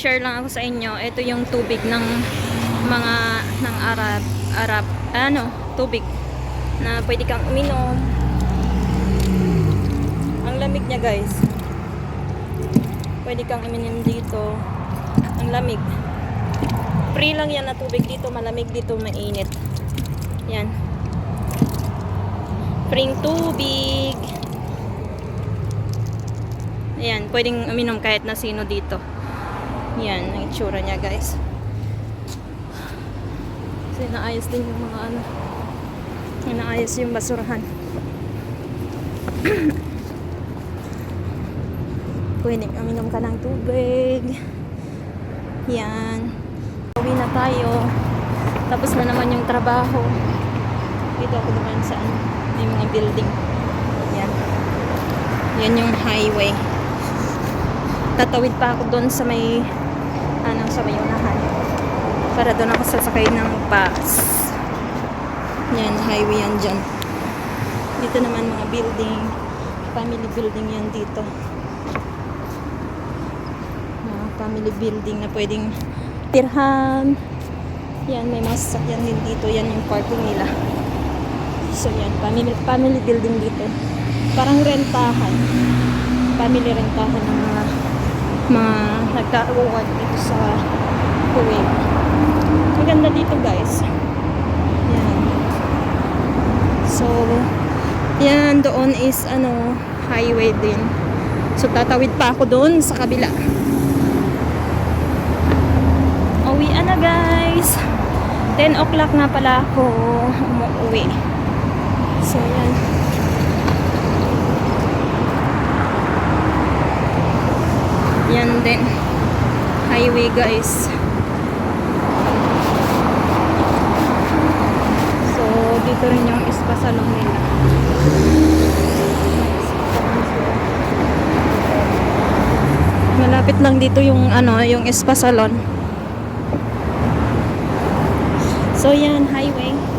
share lang ako sa inyo. Ito yung tubig ng mga ng Arab, Arab, ano, tubig na pwede kang uminom. Ang lamig niya, guys. Pwede kang uminom dito. Ang lamig. Free lang yan na tubig dito, malamig dito, mainit. Yan. Free tubig. Ayan, pwedeng uminom kahit na sino dito. Yan, ang itsura niya guys. Kasi naayos din yung mga ano. Naayos yung basurahan. pwedeng uminom ka ng tubig. Yan. Uwi na tayo. Tapos na naman yung trabaho. Dito ako naman sa ano, may mga building. Yan. Yan yung highway tatawid pa ako doon sa may ano sa may unahan. Para doon ako sasakay ng bus. Yan highway yan dyan. Dito naman mga building. Family building yan dito. Mga family building na pwedeng tirhan. Yan may mga sasakyan din dito. Yan yung parking nila. So yan family, family building dito. Parang rentahan. Family rentahan ng mga mga nagka-award dito sa Kuwait. Maganda dito guys. Yan. So, yan doon is ano, highway din. So, tatawid pa ako doon sa kabila. Uwian na guys. 10 o'clock na pala ako umuwi. So, yan. Yan din. Highway guys. So, dito rin yung ispasalong nila. Malapit lang dito yung ano, yung spa salon. So yan, highway.